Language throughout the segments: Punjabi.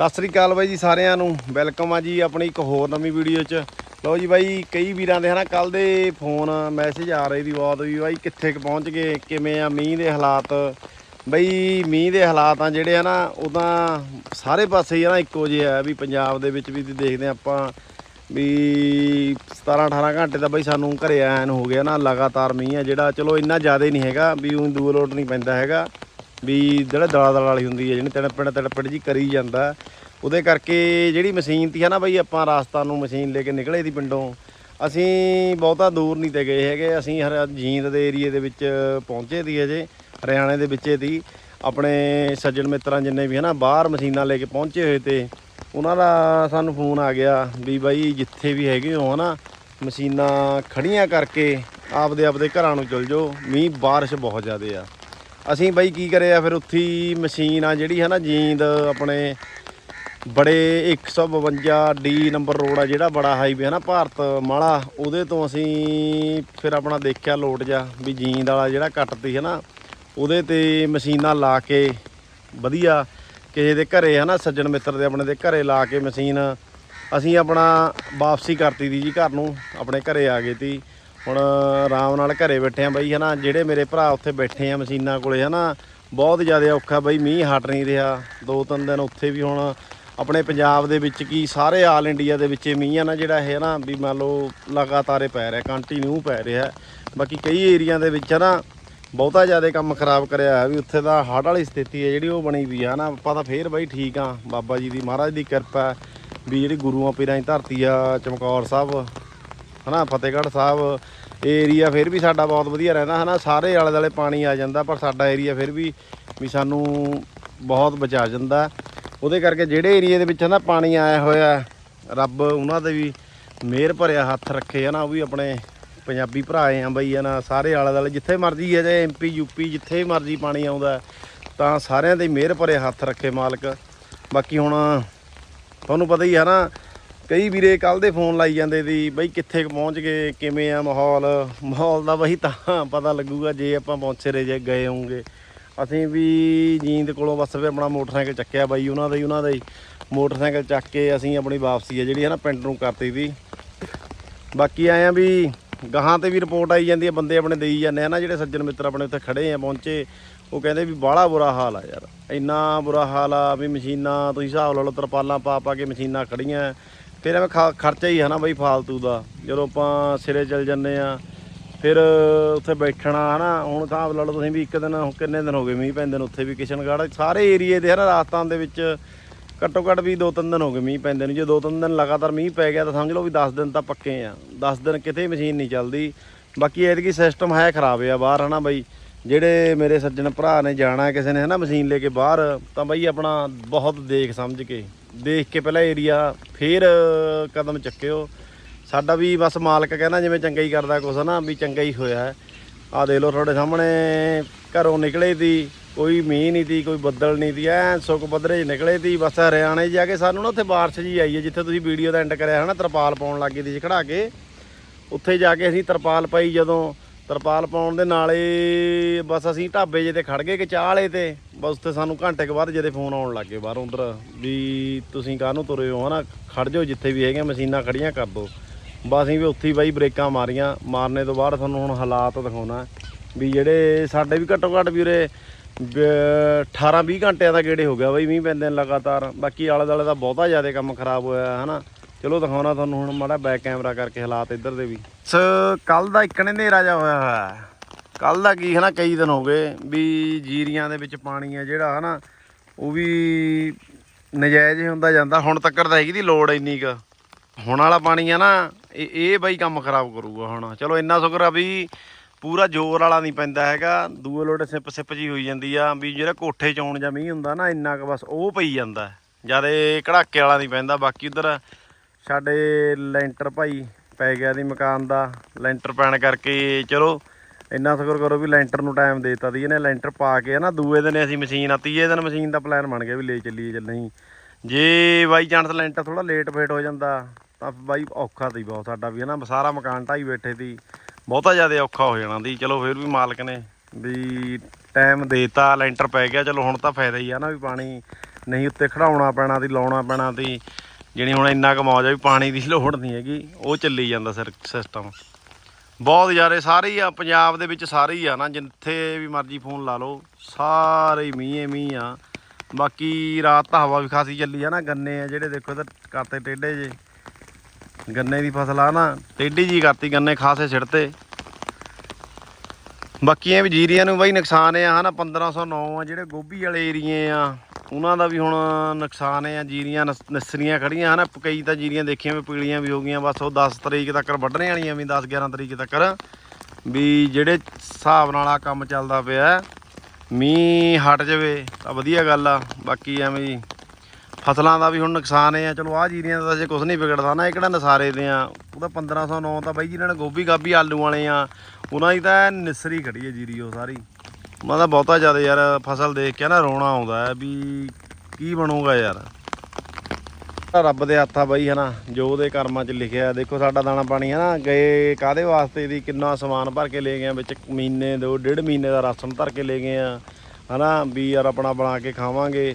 ਸਤਿ ਸ੍ਰੀ ਅਕਾਲ ਬਾਈ ਜੀ ਸਾਰਿਆਂ ਨੂੰ। ਵੈਲਕਮ ਆ ਜੀ ਆਪਣੀ ਇੱਕ ਹੋਰ ਨਵੀਂ ਵੀਡੀਓ 'ਚ। ਲਓ ਜੀ ਬਾਈ, ਕਈ ਵੀਰਾਂ ਦੇ ਹਨਾ ਕੱਲ ਦੇ ਫੋਨ, ਮੈਸੇਜ ਆ ਰਹੇ ਦੀ ਬਹੁਤ ਵੀ ਬਾਈ ਕਿੱਥੇ ਕੁ ਪਹੁੰਚ ਗਏ, ਕਿਵੇਂ ਆ, ਮੀਂਹ ਦੇ ਹਾਲਾਤ। ਬਈ, ਮੀਂਹ ਦੇ ਹਾਲਾਤ ਆ ਜਿਹੜੇ ਆ ਨਾ ਉਹ ਤਾਂ ਸਾਰੇ ਪਾਸੇ ਹੀ ਆ ਨਾ ਇੱਕੋ ਜਿਹੇ ਆ ਵੀ ਪੰਜਾਬ ਦੇ ਵਿੱਚ ਵੀ ਦੇਖਦੇ ਆ ਆਪਾਂ ਵੀ 17 18 ਘੰਟੇ ਤਾਂ ਬਈ ਸਾਨੂੰ ਘਰੇ ਐਨ ਹੋ ਗਿਆ ਨਾ, ਲਗਾਤਾਰ ਮੀਂਹ ਆ ਜਿਹੜਾ, ਚਲੋ ਇੰਨਾ ਜ਼ਿਆਦਾ ਨਹੀਂ ਹੈਗਾ ਵੀ ਉਹ ਦੂਰ ਲੋਟ ਨਹੀਂ ਪੈਂਦਾ ਹੈਗਾ। ਵੀ ਜਿਹੜਾ ਦਲਾ ਦਲਾ ਵਾਲੀ ਹੁੰਦੀ ਹੈ ਜਿਹੜੀ ਤੜਪੜ ਤੜਪੜ ਜੀ ਕਰੀ ਜਾਂਦਾ, ਉਹਦੇ ਕਰਕੇ ਜਿਹੜੀ ਮਸ਼ੀਨ ਤੀ ਹੈ ਨਾ ਬਈ, ਆਪਾਂ ਰਾਸਤਾ ਨੂੰ ਮਸ਼ੀਨ ਲੈ ਕੇ ਨਿਕਲੇ ਦੀ ਪਿੰਡੋਂ, ਅਸੀਂ ਬਹੁਤਾ ਦੂਰ ਨਹੀਂ ਤੇ ਗਏ ਹੈਗੇ, ਅਸੀਂ ਹਰ ਜੀਂਦ ਦੇ ਏਰੀਏ ਦੇ ਵਿੱਚ ਪਹੁੰਚੇ ਦੀ ਅਜੇ ਹਰਿਆਣੇ ਦੇ ਵਿੱਚੇ ਦੀ ਆਪਣੇ ਸੱਜਣ ਮਿੱਤਰਾਂ ਜਿੰਨੇ ਵੀ ਹਨਾ, ਬਾਹਰ ਮਸ਼ੀਨਾਂ ਲੈ ਕੇ ਪਹੁੰਚੇ ਹੋਏ ਤੇ, ਉਹਨਾਂ ਦਾ ਸਾਨੂੰ ਫੋਨ ਆ ਗਿਆ ਵੀ ਬਾਈ ਜਿੱਥੇ ਵੀ ਹੈਗੇ ਹੋ ਹਨਾ, ਮਸ਼ੀਨਾਂ ਖੜੀਆਂ ਕਰਕੇ ਆਪਦੇ ਆਪਦੇ ਘਰਾਂ ਨੂੰ ਚਲ ਜਾਓ, ਮੀਂਹ ਬਾਰਿਸ਼ ਬਹੁਤ ਜ਼ਿਆਦੇ ਆ। ਅਸੀਂ ਬਾਈ ਕੀ ਕਰਿਆ ਫਿਰ ਉੱਥੇ ਮਸ਼ੀਨ ਆ ਜਿਹੜੀ ਹੈ ਨਾ ਜੀਂਦ ਆਪਣੇ ਬੜੇ 152 ਡੀ ਨੰਬਰ ਰੋਡ ਆ ਜਿਹੜਾ ਬੜਾ ਹਾਈਵੇ ਹੈ ਨਾ ਭਾਰਤ ਮਾਲਾ। ਉਹਦੇ ਤੋਂ ਅਸੀਂ ਫਿਰ ਆਪਣਾ ਦੇਖਿਆ ਲੋਟ ਜਾ ਵੀ ਜੀਂਦ ਵਾਲਾ ਜਿਹੜਾ ਕੱਟਦੀ ਹੈ ਨਾ ਉਹਦੇ ਤੇ ਮਸ਼ੀਨਾਂ ਲਾ ਕੇ ਵਧੀਆ ਕਿਸੇ ਦੇ ਘਰੇ ਹੈ ਨਾ ਸੱਜਣ ਮਿੱਤਰ ਦੇ ਆਪਣੇ ਦੇ ਘਰੇ ਲਾ ਕੇ ਮਸ਼ੀਨ ਅਸੀਂ ਆਪਣਾ ਵਾਪਸੀ ਕਰਤੀ ਦੀ ਜੀ ਘਰ ਨੂੰ, ਆਪਣੇ ਘਰੇ ਆ ਗਏ ਤੀ। ਹੁਣ ਆਰਾਮ ਨਾਲ ਘਰੇ ਬੈਠੇ ਆ ਬਈ, ਹਨਾ? ਜਿਹੜੇ ਮੇਰੇ ਭਰਾ ਉੱਥੇ ਬੈਠੇ ਆ ਮਸ਼ੀਨਾਂ ਕੋਲੇ, ਹਨਾ? ਬਹੁਤ ਜ਼ਿਆਦਾ ਔਖਾ ਬਈ, ਮੀਂਹ ਹਟ ਨਹੀਂ ਰਿਹਾ। ਦੋ ਤਿੰਨ ਦਿਨ ਉੱਥੇ ਵੀ ਹੁਣ ਆਪਣੇ ਪੰਜਾਬ ਦੇ ਵਿੱਚ ਕੀ ਸਾਰੇ ਆਲ ਇੰਡੀਆ ਦੇ ਵਿੱਚ ਮੀਂਹ ਆ ਨਾ, ਜਿਹੜਾ ਇਹ ਨਾ ਵੀ ਮੰਨ ਲਓ ਲਗਾਤਾਰ ਹੀ ਪੈ ਰਿਹਾ ਕੰਟੀਨਿਊ ਪੈ ਰਿਹਾ। ਬਾਕੀ ਕਈ ਏਰੀਆ ਦੇ ਵਿੱਚ ਨਾ ਬਹੁਤਾ ਜ਼ਿਆਦਾ ਕੰਮ ਖਰਾਬ ਕਰਿਆ ਹੈ ਵੀ ਉੱਥੇ ਦਾ ਹੜ੍ਹ ਵਾਲੀ ਸਥਿਤੀ ਹੈ ਜਿਹੜੀ ਉਹ ਬਣੀ ਵੀ ਆ ਨਾ ਆਪਾਂ ਤਾਂ ਫੇਰ ਬਾਈ ਠੀਕ ਆ। ਬਾਬਾ ਜੀ ਦੀ ਮਹਾਰਾਜ ਦੀ ਕਿਰਪਾ ਵੀ ਜਿਹੜੀ ਗੁਰੂਆਂ ਪੀਰਾਂ ਦੀ ਧਰਤੀ ਆ, ਚਮਕੌਰ ਸਾਹਿਬ। ਹਨਾ, ਫਤਿਹਗੜ੍ਹ ਸਾਹਿਬ ਇਹ ਏਰੀਆ ਫਿਰ ਵੀ ਸਾਡਾ ਬਹੁਤ ਵਧੀਆ ਰਹਿੰਦਾ ਹਨਾ, ਸਾਰੇ ਆਲੇ ਦੁਆਲੇ ਪਾਣੀ ਆ ਜਾਂਦਾ, ਪਰ ਸਾਡਾ ਏਰੀਆ ਫਿਰ ਵੀ ਵੀ ਸਾਨੂੰ ਬਹੁਤ ਬਚਾ ਜਾਂਦਾ। ਉਹਦੇ ਕਰਕੇ ਜਿਹੜੇ ਏਰੀਆ ਦੇ ਵਿੱਚ ਨਾ ਪਾਣੀ ਆਇਆ ਹੋਇਆ, ਰੱਬ ਉਹਨਾਂ ਦੇ ਵੀ ਮਿਹਰ ਭਰਿਆ ਹੱਥ ਰੱਖੇ ਹਨਾ, ਉਹ ਵੀ ਆਪਣੇ ਪੰਜਾਬੀ ਭਰਾ ਆ ਬਈ, ਹਨਾ, ਸਾਰੇ ਆਲੇ ਦੁਆਲੇ ਜਿੱਥੇ ਮਰਜ਼ੀ ਹੈ ਜੇ ਐਮਪੀ ਯੂਪੀ ਜਿੱਥੇ ਮਰਜ਼ੀ ਪਾਣੀ ਆਉਂਦਾ, ਤਾਂ ਸਾਰਿਆਂ ਦੇ ਮਿਹਰ ਭਰੇ ਹੱਥ ਰੱਖੇ ਮਾਲਕ। ਬਾਕੀ ਹੁਣ ਤੁਹਾਨੂੰ ਪਤਾ ਹੀ ਹੈ ਨਾ ਕਈ ਵੀਰੇ ਕੱਲ ਦੇ ਫੋਨ ਲਾਈ ਜਾਂਦੇ ਸੀ ਬਈ ਕਿੱਥੇ ਪਹੁੰਚ ਗਏ, ਕਿਵੇਂ ਆ ਮਾਹੌਲ? ਮਾਹੌਲ ਦਾ ਬਈ ਤਾਂ ਪਤਾ ਲੱਗੂਗਾ ਜੇ ਆਪਾਂ ਪਹੁੰਚੇ ਰਹੇ, ਜੇ ਗਏ ਹੋਵਾਂਗੇ ਅਸੀਂ ਵੀ ਜੀਂਦ ਕੋਲੋਂ ਬਸ ਫਿਰ ਆਪਣਾ ਮੋਟਰਸਾਈਕਲ ਚੱਕਿਆ ਬਾਈ, ਉਹਨਾਂ ਦਾ ਹੀ, ਉਹਨਾਂ ਦਾ ਹੀ। ਮੋਟਰਸਾਈਕਲ ਚੱਕ ਕੇ ਅਸੀਂ ਆਪਣੀ ਵਾਪਸੀ ਆ, ਜਿਹੜੀ ਹੈ ਨਾ ਪਿੰਡ ਨੂੰ ਕਰਤੀ ਸੀ। ਬਾਕੀ ਆਏ ਆ ਵੀ ਗਾਹਾਂ ਤੇ ਵੀ ਰਿਪੋਰਟ ਆਈ ਜਾਂਦੀ ਹੈ ਬੰਦੇ ਆਪਣੇ ਦੇਈ ਜਾਂਦੇ ਆ ਨਾ, ਜਿਹੜੇ ਸੱਜਣ ਮਿੱਤਰ ਆਪਣੇ ਉੱਥੇ ਖੜੇ ਆ, ਪਹੁੰਚੇ। ਉਹ ਕਹਿੰਦੇ ਵੀ ਬਾਹਲਾ ਬੁਰਾ ਹਾਲ ਆ ਯਾਰ। ਇੰਨਾ ਬੁਰਾ ਹਾਲ ਆ ਵੀ ਮਸ਼ੀਨਾਂ, ਤੁਸੀਂ ਹਿਸਾਬ ਲਾ ਲਓ ਤਰਪਾਲਾਂ ਪਾ ਪਾ ਕੇ ਮਸ਼ੀਨਾਂ ਖੜੀਆਂ ਫਿਰ ਐਵੇਂ ਖਾ- ਖਰਚਾ ਹੀ ਹੈ ਨਾ ਬਈ ਫਾਲਤੂ ਦਾ। ਜਦੋਂ ਆਪਾਂ ਸਿਰੇ ਚੱਲ ਜੰਨੇ ਆ ਫਿਰ ਉੱਥੇ ਬੈਠਣਾ, ਹਨਾ, ਹੁਣ ਹਿਸਾਬ ਲਾ ਲਓ ਤੁਸੀਂ ਵੀ ਇੱਕ ਦਿਨ ਕਿੰਨੇ ਦਿਨ ਹੋ ਗਏ ਮੀਂਹ ਪੈਂਦੇ ਨੂੰ ਉੱਥੇ ਵੀ ਕਿਸ਼ਨਗੜ੍ਹ, ਸਾਰੇ ਏਰੀਏ ਦੇ ਹਨਾ ਰਾਜਸਥਾਨ ਦੇ ਵਿੱਚ ਘੱਟੋ ਘੱਟ ਵੀ ਦੋ ਤਿੰਨ ਦਿਨ ਹੋ ਗਏ ਮੀਂਹ ਪੈਂਦੇ ਨੂੰ। ਜੇ ਦੋ ਤਿੰਨ ਦਿਨ ਲਗਾਤਾਰ ਮੀਂਹ ਪੈ ਗਿਆ ਤਾਂ ਸਮਝ ਲਓ ਵੀ 10 ਦਿਨ ਤਾਂ ਪੱਕੇ ਆ। 10 ਦਿਨ ਕਿਤੇ ਮਸ਼ੀਨ ਨਹੀਂ ਚੱਲਦੀ। ਬਾਕੀ ਐਤਕੀ ਸਿਸਟਮ ਹੈ ਖਰਾਬ ਆ ਬਾਹਰ, ਹਨਾ ਬਈ। ਜਿਹੜੇ ਮੇਰੇ ਸੱਜਣ ਭਰਾ ਨੇ ਜਾਣਾ ਕਿਸੇ ਨੇ, ਹਨਾ, ਮਸ਼ੀਨ ਲੈ ਕੇ ਬਾਹਰ, ਤਾਂ ਬਈ ਆਪਣਾ ਬਹੁਤ ਦੇਖ ਸਮਝ ਕੇ। ਦੇਖ ਕੇ ਪਹਿਲਾਂ ਏਰੀਆ ਫੇਰ ਕਦਮ ਚੱਕਿਓ। ਸਾਡਾ ਵੀ ਬਸ ਮਾਲਕ ਕਹਿੰਦਾ ਜਿਵੇਂ ਚੰਗਾ ਹੀ ਕਰਦਾ ਕੁਛ ਨਾ ਵੀ ਚੰਗਾ ਹੀ ਹੋਇਆ ਹੈ। ਆ ਦੇਖ ਲਓ ਤੁਹਾਡੇ ਸਾਹਮਣੇ, ਘਰੋਂ ਨਿਕਲੇ ਦੀ ਕੋਈ ਮੀਂਹ ਨਹੀਂ ਸੀ, ਕੋਈ ਬੱਦਲ ਨਹੀਂ ਤੀ ਐ ਸੁੱਕ ਬੱਦਰੇ 'ਚ ਨਿਕਲੇ ਸੀ, ਬਸ ਹਰਿਆਣੇ 'ਚ ਜਾ ਕੇ ਸਾਨੂੰ ਨਾ ਉੱਥੇ ਬਾਰਿਸ਼ ਜੀ ਆਈ ਹੈ, ਜਿੱਥੇ ਤੁਸੀਂ ਵੀਡੀਓ ਦਾ ਐਂਡ ਕਰਿਆ ਹੈ ਨਾ ਤਰਪਾਲ ਪਾਉਣ ਲੱਗੇ ਦੀ ਖੜਾ ਕੇ। ਉੱਥੇ ਜਾ ਕੇ ਅਸੀਂ ਤਰਪਾਲ ਪਾਈ ਜਦੋਂ ਤਰਪਾਲ ਪਾਉਣ ਦੇ ਨਾਲੇ ਬਸ ਅਸੀਂ ਢਾਬੇ ਜੇ ਤੇ ਖੜ ਗਏ ਕਿ ਚਾਹ ਵਾਲੇ ਤੇ, ਬਸ ਉੱਥੇ ਸਾਨੂੰ ਘੰਟੇ ਕੁ ਬਾਅਦ ਜਦੇ ਫੋਨ ਆਉਣ ਲੱਗੇ ਬਾਹਰੋਂ ਉਧਰ, ਵੀ ਤੁਸੀਂ ਕਾਹਨੂੰ ਤੁਰੇ ਹੋ, ਹਨਾ? ਖੜ ਜਾਓ ਜਿੱਥੇ ਵੀ ਹੈਗੇ ਮਸ਼ੀਨਾਂ ਖੜੀਆਂ ਕਰ ਦਿਓ। ਬਸ ਅਸੀਂ ਵੀ ਉੱਥੇ ਹੀ ਬਾਈ ਬ੍ਰੇਕਾਂ ਮਾਰੀਆਂ। ਮਾਰਨੇ ਤੋਂ ਬਾਅਦ ਤੁਹਾਨੂੰ ਹੁਣ ਹਾਲਾਤ ਦਿਖਾਉਣਾ। ਵੀ ਜਿਹੜੇ ਸਾਡੇ ਵੀ ਘੱਟੋ ਘੱਟ ਵੀ ਉਰੇ 18 20 ਘੰਟਿਆਂ ਦਾ ਗੇੜੇ ਹੋ ਗਿਆ ਬਾਈ, ਮੀਂਹ ਪੈਂਦੇ ਨੇ ਲਗਾਤਾਰ। ਬਾਕੀ ਆਲੇ ਦੁਆਲੇ ਦਾ ਬਹੁਤਾ ਜ਼ਿਆਦਾ ਕੰਮ ਖਰਾਬ ਹੋਇਆ, ਹਨਾ? ਚਲੋ ਦਿਖਾਉਣਾ ਤੁਹਾਨੂੰ ਹੁਣ ਮਾੜਾ ਬੈਕ ਕੈਮਰਾ ਕਰਕੇ ਹਾਲਾਤ ਇੱਧਰ ਦੇ ਵੀ। ਸ ਕੱਲ ਦਾ ਇੱਕ ਨੇ ਹਨੇਰਾ ਜਾ ਹੋਇਆ ਹੋਇਆ ਕੱਲ ਦਾ ਕੀ ਹਨਾ ਕਈ ਦਿਨ ਹੋ ਗਏ ਵੀ ਜੀਰੀਆਂ ਦੇ ਵਿੱਚ ਪਾਣੀ ਆ ਜਿਹੜਾ ਹਨਾ ਉਹ ਵੀ ਨਜਾਇਜ਼ ਹੁੰਦਾ ਜਾਂਦਾ। ਹੁਣ ਤੱਕ ਤਾਂ ਹੈਗੀ ਦੀ ਲੋੜ ਇੰਨੀ ਕ। ਹੁਣ ਵਾਲਾ ਪਾਣੀ ਆ ਨਾ, ਇਹ ਇਹ ਬਾਈ ਕੰਮ ਖਰਾਬ ਕਰੂਗਾ ਹੁਣ। ਚਲੋ ਇੰਨਾ ਸ਼ੁਕਰ ਆ ਵੀ ਪੂਰਾ ਜ਼ੋਰ ਵਾਲਾ ਨਹੀਂ ਪੈਂਦਾ ਹੈਗਾ। ਦੂਏ ਲੋਟ ਸਿਪ ਸਿਪ ਜੀ ਹੋਈ ਜਾਂਦੀ ਆ ਵੀ ਜਿਹੜਾ ਕੋਠੇ ਚ ਆਉਣ ਜਾਂ ਮੀਂਹ ਹੁੰਦਾ ਨਾ, ਇੰਨਾ ਕ ਬਸ ਉਹ ਪਈ ਜਾਂਦਾ। ਜ਼ਿਆਦਾ ਕੜਾਕੇ ਵਾਲਾ ਨਹੀਂ ਪੈਂਦਾ, ਬਾਕੀ ਉਧਰ ਸਾਡੇ ਲੈਂਟਰ ਭਾਈ ਪੈ ਗਿਆ ਦੀ ਮਕਾਨ ਦਾ, ਲੈਂਟਰ ਪੈਣ ਕਰਕੇ ਚਲੋ ਇੰਨਾ ਸ਼ੁਕਰ ਕਰੋ ਵੀ ਲੈਂਟਰ ਨੂੰ ਟਾਈਮ ਦੇਤਾ ਦੀ ਇਹਨੇ ਲੈਂਟਰ ਪਾ ਕੇ ਨਾ ਦੂਏ ਦਿਨ ਅਸੀਂ ਮਸ਼ੀਨ ਆ, ਤੀਏ ਦਿਨ ਮਸ਼ੀਨ ਦਾ ਪਲਾਨ ਬਣ ਗਿਆ ਵੀ ਲੈ ਚੱਲੀਏ ਚੱਲ ਨਹੀਂ। ਜੇ ਬਾਈ ਚਾਂਸ ਲੈਂਟਰ ਥੋੜਾ ਲੇਟ ਫੇਟ ਹੋ ਜਾਂਦਾ, ਤਾਂ ਬਾਈ ਔਖਾ ਤੀ ਬਹੁਤ ਸਾਡਾ ਵੀ ਨਾ ਸਾਰਾ ਮਕਾਨ ਢਾਈ ਬੈਠੇ ਤੀ ਬਹੁਤਾ ਜ਼ਿਆਦਾ ਔਖਾ ਹੋ ਜਾਣਾ ਦੀ ਚਲੋ ਫਿਰ ਵੀ ਮਾਲਕ ਨੇ ਵੀ ਟਾਈਮ ਦੇਤਾ, ਲੈਂਟਰ ਪੈ ਗਿਆ, ਚਲੋ ਹੁਣ ਤਾਂ ਫਾਇਦਾ ਹੀ ਆ ਨਾ ਵੀ ਪਾਣੀ ਨਹੀਂ ਉੱਤੇ ਖੜਾਉਣਾ ਪੈਣਾ ਤੇ ਲਾਉਣਾ ਪੈਣਾ ਤੇ ਜਿਹੜੀ ਹੁਣ ਇੰਨਾ ਕੁ ਮੌਜ ਆ ਵੀ ਪਾਣੀ ਦੀ ਲੋੜ ਨਹੀਂ ਹੈਗੀ, ਉਹ ਚੱਲੀ ਜਾਂਦਾ ਸਰ ਸਿਸਟਮ ਬਹੁਤ ਜ਼ਿਆਦਾ ਸਾਰੇ ਹੀ ਆ, ਪੰਜਾਬ ਦੇ ਵਿੱਚ ਸਾਰੇ ਹੀ ਆ ਨਾ, ਜਿੱਥੇ ਵੀ ਮਰਜ਼ੀ ਫੋਨ ਲਾ ਲਓ, ਸਾਰੇ ਹੀ ਮੀਂਹ ਮੀਂਹ ਆ। ਬਾਕੀ ਰਾਤ ਤਾਂ ਹਵਾ ਵੀ ਖਾਸੀ ਚੱਲੀ ਆ ਨਾ, ਗੰਨੇ ਆ ਜਿਹੜੇ ਦੇਖੋ ਤਾਂ ਕਰਤੇ ਟੇਢੇ ਜੇ। ਗੰਨੇ ਦੀ ਫਸਲ ਆ ਨਾ, ਟੇਢੀ ਜੀ ਕਰਤੀ ਗੰਨੇ ਖਾਸੇ ਛਿੜਤੇ ਬਾਕੀ ਇਹ ਵੀ ਜੀਰੀਆਂ ਨੂੰ ਬਾਈ ਨੁਕਸਾਨ ਆ ਹਨਾ 1509 ਆ ਜਿਹੜੇ ਗੋਭੀ ਵਾਲੇ ਏਰੀਏ ਆ। ਉਹਨਾਂ ਦਾ ਵੀ ਹੁਣ ਨੁਕਸਾਨ ਆ, ਜੀਰੀਆਂ ਨਸ- ਨਿਸਰੀਆਂ ਖੜੀਆਂ ਹਨਾ। ਕਈ ਤਾਂ ਜੀਰੀਆਂ ਦੇਖੀਆਂ ਵੀ ਪੀਲੀਆਂ ਵੀ ਹੋ ਗਈਆਂ, ਬਸ ਉਹ 10 ਤਰੀਕ ਤੱਕ ਵੱਢਣੇ ਵਾਲੀਆਂ ਵੀ 10 11 ਤਰੀਕ ਤੱਕ। ਵੀ ਜਿਹੜੇ ਹਿਸਾਬ ਨਾਲ ਆ ਕੰਮ ਚੱਲਦਾ ਪਿਆ, ਮੀਂਹ ਹਟ ਜਾਵੇ ਤਾਂ ਵਧੀਆ ਗੱਲ ਆ। ਬਾਕੀ ਐਵੇਂ ਹੀ ਫਸਲਾਂ ਦਾ ਵੀ ਹੁਣ ਨੁਕਸਾਨ ਹੈ ਚਲੋ ਆ ਜੀਰੀਆਂ ਦਾ ਜੇ ਕੁਝ ਨਹੀਂ ਵਿਗੜਦਾ ਨਾ, ਇਹ ਕਿਹੜਾ ਨਸਾਰੇ ਦੇ ਆ? ਉਹਦਾ 1509 ਤਾਂ ਬਾਈ ਜਿਹਨਾਂ ਨੇ ਗੋਭੀ ਗਾਭੀ ਆਲੂ ਵਾਲੇ ਆ। ਉਹਨਾਂ ਦੀ ਤਾਂ ਨਿਸਰੀ ਖੜੀ ਹੈ ਜੀਰੀ ਉਹ ਸਾਰੀ। ਮੈਂ ਤਾਂ ਬਹੁਤਾ ਜ਼ਿਆਦਾ ਯਾਰ ਫਸਲ ਦੇਖ ਕੇ ਨਾ ਰੋਣਾ ਆਉਂਦਾ ਹੈ ਵੀ ਕੀ ਬਣੂਗਾ ਯਾਰ। ਰੱਬ ਦੇ ਹੱਥ ਆ ਬਾਈ ਹਨਾ, ਜੋ ਉਹਦੇ ਕਰਮਾਂ 'ਚ ਲਿਖਿਆ ਦੇਖੋ ਸਾਡਾ ਦਾਣਾ ਪਾਣੀ ਹੈ ਨਾ, ਗਏ ਕਾਦੇ ਵਾਸਤੇ ਦੀ ਕਿੰਨਾ ਸਮਾਨ ਭਰ ਕੇ ਲੈ ਗਏ ਆ, ਵਿੱਚ ਮਹੀਨੇ ਦੋ, ਡੇਢ ਮਹੀਨੇ ਦਾ ਰਾਸ਼ਨ ਭਰ ਕੇ ਲੈ ਗਏ ਆ। ਹਨਾ, ਵੀ ਯਾਰ ਆਪਣਾ ਬਣਾ ਕੇ ਖਾਵਾਂਗੇ।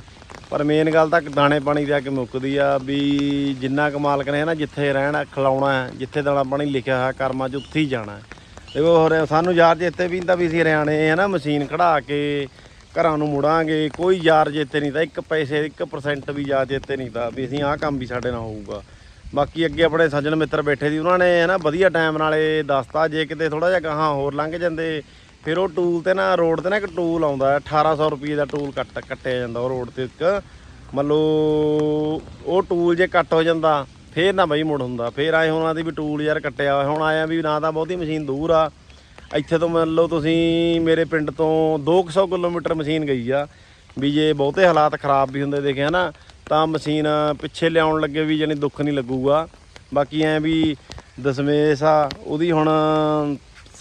ਪਰ ਮੇਨ ਗੱਲ ਤਾਂ ਦਾਣੇ ਪਾਣੀ ਦਾ ਕੇ ਮੁੱਕਦੀ ਆ, ਵੀ ਜਿੰਨਾ ਕੁ ਮਾਲਕ ਨੇ ਨਾ ਜਿੱਥੇ ਰਹਿਣਾ, ਖਿਲਾਉਣਾ ਜਿੱਥੇ ਦਾਣਾ ਪਾਣੀ ਲਿਖਿਆ ਹੋਇਆ, ਕਰਮਾਂ 'ਚ ਉੱਥੇ ਹੀ ਜਾਣਾ ਦੇਖੋ ਹੋਰ ਸਾਨੂੰ ਯਾਰ ਚੇਤੇ ਵੀ ਤਾਂ ਵੀ ਅਸੀਂ ਹਰਿਆਣੇ ਹੈ ਨਾ, ਮਸ਼ੀਨ ਖੜਾ ਕੇ ਘਰਾਂ ਨੂੰ ਮੁੜਾਂਗੇ, ਕੋਈ ਯਾਰ ਚੇਤੇ ਨਹੀਂ ਤਾਂ ਇੱਕ ਪੈਸੇ 1% ਵੀ ਯਾਰ ਚੇਤੇ ਨਹੀਂ ਤਾਂ ਵੀ ਅਸੀਂ ਆਹ ਕੰਮ ਵੀ ਸਾਡੇ ਨਾਲ ਹੋਊਗਾ। ਬਾਕੀ ਅੱਗੇ ਆਪਣੇ ਸੱਜਣ ਮਿੱਤਰ ਬੈਠੇ ਸੀ, ਉਹਨਾਂ ਨੇ ਹੈ ਨਾ ਵਧੀਆ ਟਾਈਮ ਨਾਲੇ ਦੱਸਤਾ, ਜੇ ਕਿਤੇ ਥੋੜਾ ਜਿਹਾ ਗਾਹਾਂ ਹੋਰ ਲੰਘ ਜਾਂਦੇ, ਫਿਰ ਉਹ ਟੂਲ ਤੇ ਨਾ ਰੋਡ ਤੇ ਨਾ ਇੱਕ ਟੂਲ ਆਉਂਦਾ ਹੈ 1800 ਰੁਪਏ ਦਾ ਟੂਲ ਕੱਟ, ਕੱਟਿਆ ਜਾਂਦਾ ਉਹ ਰੋਡ ਤੇ ਇੱਕ। ਮੰਨ ਲਓ ਉਹ ਟੂਲ ਜੇ ਕੱਟ ਹੋ ਜਾਂਦਾ ਫੇਰ ਨਾ ਬਈ ਮੁੜ ਹੁੰਦਾ, ਫੇਰ ਆਏ ਉਹਨਾਂ ਦੀ ਵੀ ਟੂਲ ਯਾਰ ਕੱਟਿਆ ਹੋਇਆ, ਹੁਣ ਆਇਆ ਵੀ ਨਾ ਤਾਂ ਬਹੁਤੀ ਮਸ਼ੀਨ ਦੂਰ ਆ। ਇੱਥੇ ਤੋਂ ਮੰਨ ਲਓ ਤੁਸੀਂ ਮੇਰੇ ਪਿੰਡ ਤੋਂ 200 ਕਿਲੋਮੀਟਰ ਮਸ਼ੀਨ ਗਈ ਆ, ਵੀ ਜੇ ਬਹੁਤੇ ਹਾਲਾਤ ਖਰਾਬ ਵੀ ਹੁੰਦੇ ਦੇਖਿਆ ਨਾ ਤਾਂ ਮਸ਼ੀਨ ਪਿੱਛੇ ਲਿਆਉਣ ਲੱਗੇ ਵੀ ਜਾਨੀ ਦੁੱਖ ਨਹੀਂ ਲੱਗੂਗਾ। ਬਾਕੀ ਐ ਵੀ ਦਸਮੇਸ਼ ਆ, ਉਹਦੀ ਹੁਣ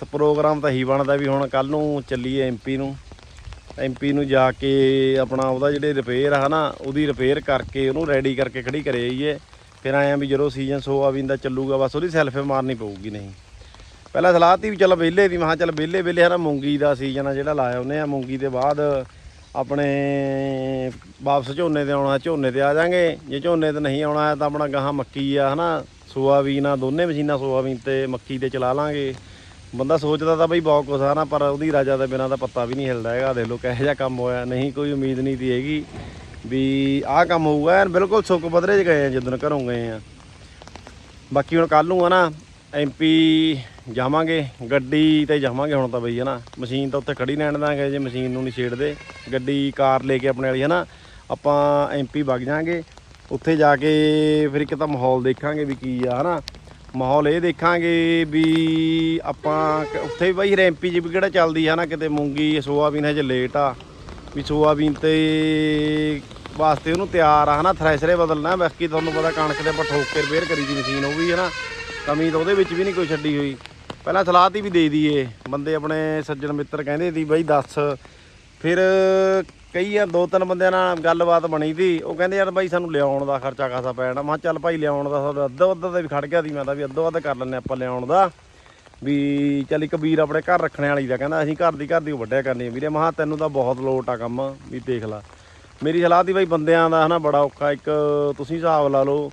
ਸ- ਪ੍ਰੋਗਰਾਮ ਤਾਂ ਹੀ ਬਣਦਾ ਵੀ ਹੁਣ ਕੱਲ ਨੂੰ ਚੱਲੀਏ ਐਮਪੀ ਨੂੰ। ਐਮਪੀ ਨੂੰ ਜਾ ਕੇ ਆਪਣਾ ਉਹਦਾ ਜਿਹੜੇ ਰਿਪੇਅਰ ਆ ਨਾ ਉਹਦੀ ਰਿਪੇਅਰ ਕਰਕੇ ਉਹਨੂੰ ਰੈਡੀ ਕਰਕੇ ਖੜੀ ਕਰੇ ਆਈਏ ਫਿਰ ਆਇਆ ਵੀ ਜਦੋਂ ਸੀਜ਼ਨ ਸੋਆਬੀਨ ਦਾ ਚੱਲੂਗਾ, ਬਸ ਉਹਦੀ ਸੈਲਫੇ ਮਾਰਨੀ ਪਊਗੀ ਨਹੀਂ। ਪਹਿਲਾਂ ਸਲਾਹ ਤੀ ਵੀ ਚੱਲ ਵਿਹਲੇ ਦੀ ਮਹਾ ਚੱਲ ਵਿਹਲੇ ਵਿਹਲੇ ਹਨਾ, ਮੂੰਗੀ ਦਾ ਸੀਜ਼ਨ ਆ ਜਿਹੜਾ ਲਾਇਆ ਉਹਨੇ ਆ, ਮੂੰਗੀ ਦੇ ਬਾਅਦ ਆਪਣੇ ਵਾਪਸ ਝੋਨੇ ਤੇ ਆਉਣਾ, ਝੋਨੇ ਤੇ ਆ ਜਾਾਂਗੇ। ਜੇ ਝੋਨੇ ਤੇ ਨਹੀਂ ਆਉਣਾ ਹੈ ਤਾਂ ਆਪਣਾ ਗਾਹਾਂ ਮੱਕੀ ਆ ਹਨਾ, ਸੋਆਬੀਨ ਆ, ਦੋਨੇ ਮਸ਼ੀਨਾਂ ਸੋਆਬੀਨ ਤੇ ਮੱਕੀ ਤੇ ਚਲਾ ਲਾਂਗੇ। ਬੰਦਾ ਸੋਚਦਾ ਤਾਂ ਬਈ ਬਹੁਤ ਕੁਛ ਆ ਨਾ ਪਰ ਉਹਦੀ ਰਾਜਾ ਦੇ ਬਿਨਾਂ ਤਾਂ ਪੱਤਾ ਵੀ ਨਹੀਂ ਹਿਲਦਾ ਹੈਗਾ, ਦੇਖ ਲਓ ਕਿਹੋ ਜਿਹਾ ਕੰਮ ਹੋਇਆ, ਨਹੀਂ ਕੋਈ ਉਮੀਦ ਨਹੀਂ ਤੀ ਹੈਗੀ। ਵੀ ਆਹ ਕੰਮ ਹੋਊਗਾ, ਐਨ ਬਿਲਕੁਲ ਸੁੱਕ ਬਦਰੇ 'ਚ ਗਏ ਆ ਜਦੋਂ ਘਰੋਂ ਗਏ ਆ। ਬਾਕੀ ਹੁਣ ਕੱਲ ਨੂੰ ਆ ਨਾ ਐਮਪੀ ਜਾਵਾਂਗੇ, ਗੱਡੀ ਤੇ ਜਾਵਾਂਗੇ ਹੁਣ ਤਾਂ ਬਈ, ਹਨਾ। ਮਸ਼ੀਨ ਤਾਂ ਉੱਥੇ ਖੜੀ ਰਹਿਣ ਦਾਂਗੇ, ਜੇ ਮਸ਼ੀਨ ਨੂੰ ਨਹੀਂ ਛੇੜਦੇ। ਗੱਡੀ, ਕਾਰ ਲੈ ਕੇ ਆਪਣੇ ਵਾਲੀ, ਹਨਾ। ਆਪਾਂ ਐਮਪੀ ਵਗ ਜਾਾਂਗੇ ਉੱਥੇ ਜਾ ਕੇ ਫਿਰ ਇੱਕ ਤਾਂ ਮਾਹੌਲ ਦੇਖਾਂਗੇ ਵੀ ਕੀ ਆ, ਹਨਾ। ਮਾਹੌਲ ਇਹ ਦੇਖਾਂਗੇ ਵੀ ਆਪਾਂ ਉੱਥੇ ਵੀ ਬਈ ਫਿਰ ਐਮਪੀ ਜੀ ਵੀ ਕਿਹੜਾ ਚੱਲਦੀ ਹੈ ਨਾ ਕਿਤੇ ਮੂੰਗੀ, ਸੋਆਬੀਨ ਹਜੇ ਲੇਟ ਆ। ਵੀ ਸੋਆਬੀਨ ਤੇ ਵਾਸਤੇ ਉਹਨੂੰ ਤਿਆਰ ਆ, ਹਨਾ? ਥ੍ਰੈਸ਼ਰੇ ਬਦਲਣਾ, ਬਾਕੀ ਤੁਹਾਨੂੰ ਪਤਾ ਕਣਕ ਦੇ ਆਪਾਂ ਠੋਕ ਕੇ ਰਿਪੇਅਰ ਕਰੀ ਦੀ ਮਸ਼ੀਨ ਉਹ ਵੀ ਹੈ ਨਾ ਕਮੀ ਤਾਂ ਉਹਦੇ ਵਿੱਚ ਵੀ ਨਹੀਂ ਕੋਈ ਛੱਡੀ ਹੋਈ। ਪਹਿਲਾਂ ਸਲਾਹ ਤੀ ਵੀ ਦੇ ਦਈਏ। ਬੰਦੇ ਆਪਣੇ ਸੱਜਣ ਮਿੱਤਰ ਕਹਿੰਦੇ ਸੀ, ਬਾਈ ਦੱਸ। ਫਿਰ ਕਈ ਆ, ਦੋ ਤਿੰਨ ਬੰਦਿਆਂ ਨਾਲ ਗੱਲਬਾਤ ਬਣੀ ਸੀ ਉਹ ਕਹਿੰਦੇ, ਯਾਰ ਬਾਈ ਸਾਨੂੰ ਲਿਆਉਣ ਦਾ ਖਰਚਾ ਖਾਸਾ ਪੈ ਜਾਣਾ। ਮੈਂ ਕਿਹਾ, ਚੱਲ ਭਾਈ, ਲਿਆਉਣ ਦਾ ਸਾਡਾ ਅੱਧੋ ਅੱਧਾ ਦਾ ਵੀ ਖੜ ਗਿਆ ਸੀ, ਮੈਂ ਤਾਂ ਵੀ ਅੱਧੋ ਅੱਧ ਕਰ ਲੈਂਦੇ ਆਪਾਂ ਲਿਆਉਣ ਦਾ। ਵੀ ਚੱਲ ਇੱਕ ਵੀਰ ਆਪਣੇ ਘਰ ਰੱਖਣੇ ਵਾਲੀ ਦਾ ਕਹਿੰਦਾ, ਅਸੀਂ ਘਰ ਦੀ ਘਰ ਦੀ ਵੱਡਿਆ ਕਰਨੀ ਆ ਵੀਰੇ ਮਹਾ ਤੈਨੂੰ ਤਾਂ ਬਹੁਤ ਲੋਟ ਆ ਕੰਮ, ਵੀ ਦੇਖ ਲਾ। ਮੇਰੀ ਸਲਾਹ ਦੀ ਬਾਈ ਬੰਦਿਆਂ ਦਾ ਹਨਾ ਬੜਾ ਔਖਾ, ਇੱਕ ਤੁਸੀਂ ਹਿਸਾਬ ਲਾ ਲਓ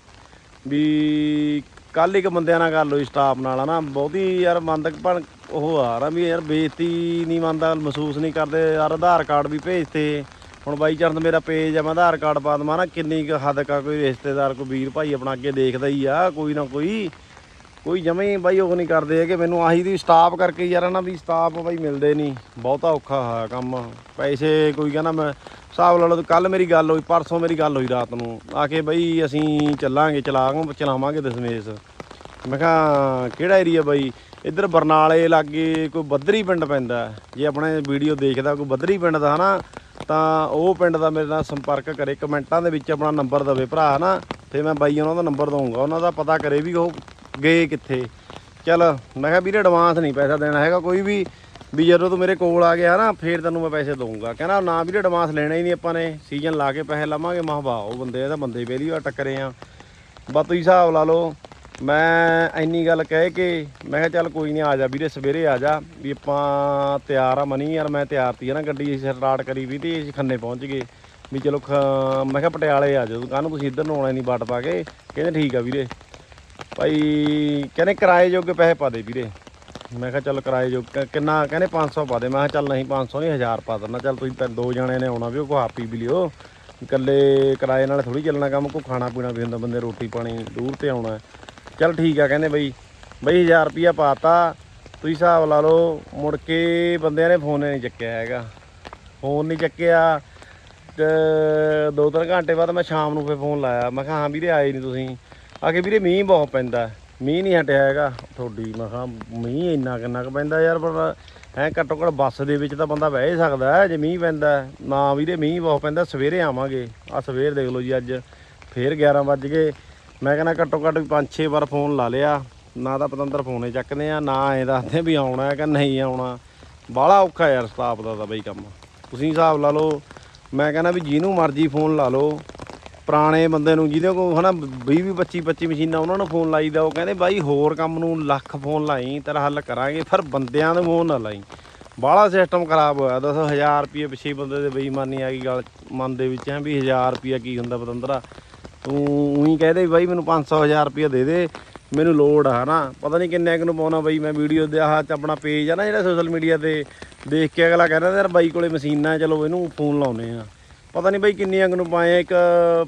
ਵੀ ਕੱਲ ਇੱਕ ਬੰਦਿਆਂ ਨਾਲ ਗੱਲ ਹੋਈ ਸਟਾਫ ਨਾਲ ਹਨਾ, ਬਹੁਤੀ ਯਾਰ ਮੰਦਕ ਭਣ ਉਹ ਆ ਰਾ ਵੀ ਯਾਰ ਬੇਇੱਜ਼ਤੀ ਨਹੀਂ ਮੰਨਦਾ, ਮਹਿਸੂਸ ਨਹੀਂ ਕਰਦੇ, ਯਾਰ ਆਧਾਰ ਕਾਰਡ ਵੀ ਭੇਜਤੇ, ਹੁਣ ਬਾਈ ਚਾਂਸ ਮੇਰਾ ਪੇਜ ਆ, ਮੈਂ ਆਧਾਰ ਕਾਰਡ ਪਾ ਦਵਾਂ ਨਾ ਕਿੰਨੀ ਕੁ ਹੱਦ ਕਾ ਕੋਈ ਰਿਸ਼ਤੇਦਾਰ, ਕੋਈ ਵੀਰ ਭਾਈ ਆਪਣਾ ਅੱਗੇ ਦੇਖਦਾ ਹੀ ਆ, ਕੋਈ ਨਾ ਕੋਈ ਕੋਈ ਜਮੇ ਹੀ ਬਾਈ ਉਹ ਨਹੀਂ ਕਰਦੇ ਹੈਗੇ। ਮੈਨੂੰ ਆਹੀ ਦੀ ਸਟਾਫ ਕਰਕੇ ਯਾਰ ਨਾ ਵੀ ਸਟਾਫ ਬਾਈ ਮਿਲਦੇ ਨਹੀਂ। ਬਹੁਤਾ ਔਖਾ ਹੋਇਆ ਕੰਮ। ਪੈਸੇ ਕੋਈ ਕਹਿੰਦਾ ਮੈਂ ਹਿਸਾਬ ਲਾ ਲਓ ਕੱਲ ਮੇਰੀ ਗੱਲ ਹੋਈ, ਪਰਸੋਂ ਮੇਰੀ ਗੱਲ ਹੋਈ ਰਾਤ ਨੂੰ। ਆ ਕੇ ਬਈ ਅਸੀਂ ਚੱਲਾਂਗੇ ਚਲਾਵਾਂਗੇ ਚਲਾਵਾਂਗੇ ਦਸਮੇਸ਼। ਮੈਂ ਕਿਹਾ, ਕਿਹੜਾ ਏਰੀਆ ਬਾਈ? ਇੱਧਰ ਬਰਨਾਲੇ ਲਾਗੇ ਕੋਈ ਬੱਦਰੀ ਪਿੰਡ ਪੈਂਦਾ ਜੇ ਆਪਣੇ ਵੀਡੀਓ ਦੇਖਦਾ ਕੋਈ ਬੱਦਰੀ ਪਿੰਡ ਦਾ ਹਨਾ, ਤਾਂ ਉਹ ਪਿੰਡ ਦਾ ਮੇਰੇ ਨਾਲ ਸੰਪਰਕ ਕਰੇ। ਕਮੈਂਟਾਂ ਦੇ ਵਿੱਚ ਆਪਣਾ ਨੰਬਰ ਦਵੇ ਭਰਾ, ਹਨਾ। ਤੇ ਮੈਂ ਬਾਈ ਉਹਨਾਂ ਦਾ ਨੰਬਰ ਦਊਂਗਾ। ਉਹਨਾਂ ਦਾ ਪਤਾ ਕਰੇ ਵੀ ਉਹ ਗਏ ਕਿੱਥੇ? ਚੱਲ, ਮੈਂ ਕਿਹਾ ਵੀਰੇ ਐਡਵਾਂਸ ਨਹੀਂ ਪੈਸਾ ਦੇਣਾ ਹੈਗਾ, ਕੋਈ ਵੀ ਵੀ ਜਦੋਂ ਤੂੰ ਮੇਰੇ ਕੋਲ ਆ ਗਿਆ ਨਾ, ਫੇਰ ਤੈਨੂੰ ਮੈਂ ਪੈਸੇ ਦਊਂਗਾ। ਕਹਿੰਦਾ ਨਾ ਵੀਰੇ ਐਡਵਾਂਸ ਲੈਣਾ ਹੀ ਨਹੀਂ ਆਪਾਂ ਨੇ। ਸੀਜ਼ਨ ਲਾ ਕੇ ਪੈਸੇ ਲਾਵਾਂਗੇ। ਮਾ ਵਾਹ, ਉਹ ਬੰਦੇ ਇਹਦਾ ਬੰਦੇ ਪਹਿਲੀ ਵਾਰ ਟੱਕਰੇ ਆ। ਬਸ ਤੁਸੀਂ ਹਿਸਾਬ ਲਾ ਲਓ। ਮੈਂ ਇੰਨੀ ਗੱਲ ਕਹਿ ਕੇ, ਮੈਂ ਕਿਹਾ ਚੱਲ ਕੋਈ ਨਹੀਂ, ਆ ਜਾ ਵੀਰੇ, ਸਵੇਰੇ ਆ ਜਾ। ਵੀ ਆਪਾਂ ਤਿਆਰ ਆ ਮਨੀ, ਯਾਰ ਮੈਂ ਤਿਆਰ ਤੀ ਆ ਨਾ ਗੱਡੀ, ਅਸੀਂ ਸਟਾਰਟ ਕਰੀ ਵੀ ਤੇ ਅਸੀਂ ਖੰਨੇ ਪਹੁੰਚ ਗਏ। ਵੀ ਚਲੋ, ਖ- ਮੈਂ ਕਿਹਾ ਪਟਿਆਲੇ ਆ ਜਾਓ। ਕਾਹਨੂੰ ਤੁਸੀਂ ਇੱਧਰ ਨੂੰ ਆਉਣਾ ਨਹੀਂ ਬਾਟ ਪਾ ਕੇ? ਕਹਿੰਦੇ ਠੀਕ ਆ ਵੀਰੇ। ਭਾਈ ਕਹਿੰਦੇ ਕਿਰਾਏ ਜੋਗੇ ਪੈਸੇ ਪਾ ਦੇ ਵੀਰੇ। ਮੈਂ ਕਿਹਾ ਚੱਲ ਕਿਰਾਏ ਜੋ ਕਿੰਨਾ ਕਹਿੰਦੇ 500 ਪਾ ਦੇ। ਮੈਂ ਕਿਹਾ ਚੱਲ ਨਹੀਂ 500 ਨਹੀਂ 1000 ਪਾ ਦਿੰਦਾ। ਚੱਲ ਤੁਸੀਂ ਤਾਂ ਦੋ ਜਣੇ ਨੇ ਆਉਣਾ ਵੀ, ਉਹ ਕੋ ਆਪ ਹੀ ਵੀ ਲਿਓ। ਇਕੱਲੇ ਕਿਰਾਏ ਨਾਲ ਥੋੜੀ ਚੱਲਣਾ ਕੰਮ ਕੋ ਖਾਣਾ ਪੀਣਾ ਵੀ ਹੁੰਦਾ, ਬੰਦੇ ਰੋਟੀ ਪਾਣੀ ਦੂਰ ਤੇ ਆਉਣਾ। ਚੱਲ ਠੀਕ ਆ ਕਹਿੰਦੇ ਬਈ। ਬਈ 1000 ਰੁਪਿਆ ਪਾਤਾ ਤੁਸੀਂ ਹਿਸਾਬ ਲਾ ਲਓ, ਮੁੜ ਕੇ ਬੰਦਿਆਂ ਨੇ ਫੋਨ ਨਹੀਂ ਚੱਕਿਆ ਹੈਗਾ। ਫੋਨ ਨਹੀਂ ਚੱਕਿਆ। ਤੇ ਦੋ ਤਿੰਨ ਘੰਟੇ ਬਾਅਦ ਮੈਂ ਸ਼ਾਮ ਨੂੰ ਫੇ ਫੋਨ ਲਾਇਆ। ਮੈਂ ਕਿਹਾ ਹਾਂ ਵੀਰੇ ਆਏ ਨਹੀਂ ਤੁਸੀਂ। ਆ ਕੇ ਵੀਰੇ ਮੀਂਹ ਬਹੁਤ ਪੈਂਦਾ ਮੀਂਹ ਨਹੀਂ ਹਟਿਆ ਹੈਗਾ। ਤੁਹਾਡੀ ਮੈਂ ਕਿਹਾ ਮੀਂਹ ਇੰਨਾ ਕਿੰਨਾ ਕੁ ਪੈਂਦਾ ਯਾਰ, ਪਰ ਐ ਘੱਟੋ ਘੱਟ ਬੱਸ ਦੇ ਵਿੱਚ ਤਾਂ ਬੰਦਾ ਬਹਿ ਹੀ ਸਕਦਾ ਜੇ ਮੀਂਹ ਪੈਂਦਾ ਨਾ ਵੀਰੇ ਮੀਂਹ ਬਹੁਤ ਪੈਂਦਾ, ਸਵੇਰੇ ਆਵਾਂਗੇ। ਆ ਸਵੇਰ ਦੇਖ ਲਓ ਜੀ ਅੱਜ। ਫੇਰ 11 ਵੱਜ ਗਏ। ਮੈਂ ਕਹਿੰਦਾ ਘੱਟੋ ਘੱਟ ਵੀ 5-6 ਵਾਰ ਫੋਨ ਲਾ ਲਿਆ। ਨਾ ਤਾਂ ਪਤੰਦਰ ਫੋਨੇ ਚੱਕਦੇ ਆ, ਨਾ ਐ ਦੱਸਦੇ ਵੀ ਆਉਣਾ ਹੈ ਕਿ ਨਹੀਂ ਆਉਣਾ। ਬਾਹਲਾ ਔਖਾ ਯਾਰ ਸਟਾਫ ਦਾ ਤਾਂ ਬਈ ਕੰਮ। ਤੁਸੀਂ ਹਿਸਾਬ ਲਾ ਲਓ, ਮੈਂ ਕਹਿੰਦਾ ਵੀ ਜਿਹਨੂੰ ਮਰਜ਼ੀ ਫੋਨ ਲਾ ਲਓ। ਪੁਰਾਣੇ ਬੰਦੇ ਨੂੰ ਜਿਹਦੇ ਕੋਲ ਹਨਾ 20 20 25 25 ਮਸ਼ੀਨਾਂ ਉਹਨਾਂ ਨੂੰ ਫੋਨ ਲਾਈਦਾ ਉਹ ਕਹਿੰਦੇ ਬਾਈ ਹੋਰ ਕੰਮ ਨੂੰ ਲੱਖ ਫੋਨ ਲਾਈ, ਤੇਰਾ ਹੱਲ ਕਰਾਂਗੇ, ਪਰ ਬੰਦਿਆਂ ਦੇ ਫੋਨ ਨਾ ਲਾਈ। ਬਾਹਲਾ ਸਿਸਟਮ ਖਰਾਬ ਹੋਇਆ, ਦੱਸ 1000 ਰੁਪਏ ਪਿੱਛੇ ਬੰਦੇ ਦੇ ਬੇਈਮਾਨੀ ਆ ਗਈ ਗੱਲ, ਮਨ ਦੇ ਵਿੱਚ ਹੈ ਵੀ 1000 ਰੁਪਏ ਕੀ ਹੁੰਦਾ ਪਤੰਦਰਾ। ਤੂੰ ਉਹੀ ਕਹਦੇ ਬਾਈ ਮੈਨੂੰ 500 1000 ਰੁਪਏ ਦੇ ਦੇ, ਮੈਨੂੰ ਲੋੜ ਆ ਹਨਾ। ਪਤਾ ਨਹੀਂ ਕਿੰਨੇ ਕੁ ਨੂੰ ਪਾਉਣਾ ਬਾਈ, ਮੈਂ ਵੀਡੀਓ ਦੇ ਆਹ ਆਪਣਾ ਪੇਜ ਆ ਨਾ ਜਿਹੜਾ ਸੋਸ਼ਲ ਮੀਡੀਆ ਤੇ ਦੇਖ ਕੇ ਅਗਲਾ ਕਹਿੰਦਾ, ਯਾਰ ਬਾਈ ਕੋਲੇ ਮਸ਼ੀਨਾਂ, ਚਲੋ ਇਹਨੂੰ ਫੋਨ ਲਾਉਨੇ ਆ ਪਤਾ ਨਹੀਂ ਬਾਈ ਕਿੰਨੀਆਂ ਅੰਗ ਨੂੰ ਪਾਏ ਆ। ਇੱਕ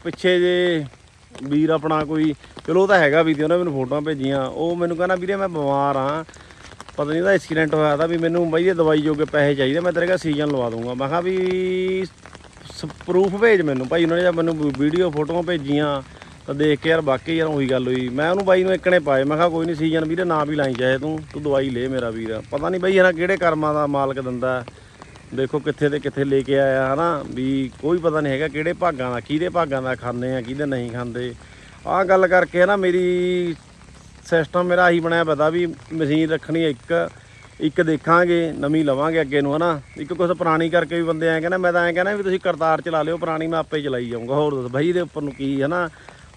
ਪਿੱਛੇ ਜੇ ਵੀਰ ਆਪਣਾ ਕੋਈ, ਚਲੋ ਉਹ ਤਾਂ ਹੈਗਾ ਵੀ ਤੇ ਉਹਨੇ ਮੈਨੂੰ ਫੋਟੋਆਂ ਭੇਜੀਆਂ। ਉਹ ਮੈਨੂੰ ਕਹਿੰਦਾ, ਵੀਰੇ ਮੈਂ ਬਿਮਾਰ ਆ। ਪਤਾ ਨਹੀਂ ਉਹਦਾ ਐਕਸੀਡੈਂਟ ਹੋਇਆ ਤਾਂ ਵੀ ਮੈਨੂੰ ਬਾਈ ਇਹ ਦਵਾਈ ਜੋਗੇ ਪੈਸੇ ਚਾਹੀਦੇ, ਮੈਂ ਤੇਰੇ ਕੋਲ ਸੀਜ਼ਨ ਲਵਾ ਦੂੰਗਾ ਮੈਂ ਕਿਹਾ ਵੀ ਪ੍ਰੂਫ ਭੇਜ ਮੈਨੂੰ। ਭਾਈ ਉਹਨਾਂ ਨੇ ਜਦ ਮੈਨੂੰ ਵੀਡੀਓ ਫੋਟੋਆਂ ਭੇਜੀਆਂ ਤਾਂ ਦੇਖ ਕੇ ਯਾਰ ਬਾਕੀ ਯਾਰ ਉਹੀ ਗੱਲ ਹੋਈ। ਮੈਂ ਉਹਨੂੰ ਬਾਈ ਨੂੰ ਇੱਕ ਨੇ ਪਾਏ। ਮੈਂ ਕਿਹਾ, ਕੋਈ ਨਹੀਂ ਸੀਜ਼ਨ ਵੀਰੇ, ਨਾ ਵੀ ਲਾਈ ਚਾਹੇ ਤੂੰ ਤੂੰ ਦਵਾਈ ਲੈ ਮੇਰਾ ਵੀਰ। ਪਤਾ ਨਹੀਂ ਬਾਈ ਇਹਨਾਂ ਕਿਹੜੇ ਕਰਮਾਂ ਦਾ ਮਾਲਕ ਦਿੰਦਾ। ਦੇਖੋ ਕਿੱਥੇ ਤੇ ਕਿੱਥੇ ਲੈ ਕੇ ਆਇਆ ਹਨਾ, ਵੀ ਕੋਈ ਪਤਾ ਨਹੀਂ ਹੈਗਾ ਕਿਹੜੇ ਭਾਗਾਂ ਦਾ, ਕਿਹਦੇ ਭਾਗਾਂ ਦਾ ਖਾਂਦੇ ਆ, ਕਿਹਦੇ ਨਹੀਂ ਖਾਂਦੇ। ਆਹ ਗੱਲ ਕਰਕੇ ਨਾ ਮੇਰੀ ਸਿਸਟਮ ਮੇਰਾ ਆਹੀ ਬਣਿਆ ਪਤਾ ਵੀ ਮਸ਼ੀਨ ਰੱਖਣੀ ਇੱਕ ਇੱਕ ਦੇਖਾਂਗੇ, ਨਵੀਂ ਲਵਾਂਗੇ ਅੱਗੇ ਨੂੰ ਹਨਾ। ਇੱਕ ਕੁਛ ਪੁਰਾਣੀ ਕਰਕੇ ਵੀ ਬੰਦੇ ਐ ਕਹਿੰਦਾ, ਮੈਂ ਤਾਂ ਐ ਕਹਿੰਦਾ ਵੀ ਤੁਸੀਂ ਕਰਤਾਰ ਚਲਾ ਲਿਓ, ਪੁਰਾਣੀ ਮੈਂ ਆਪੇ ਚਲਾਈ ਜਾਊਂਗਾ, ਹੋਰ ਦੱਸ ਭਾਈ ਦੇ ਉੱਪਰ ਨੂੰ ਕੀ ਹਨਾ।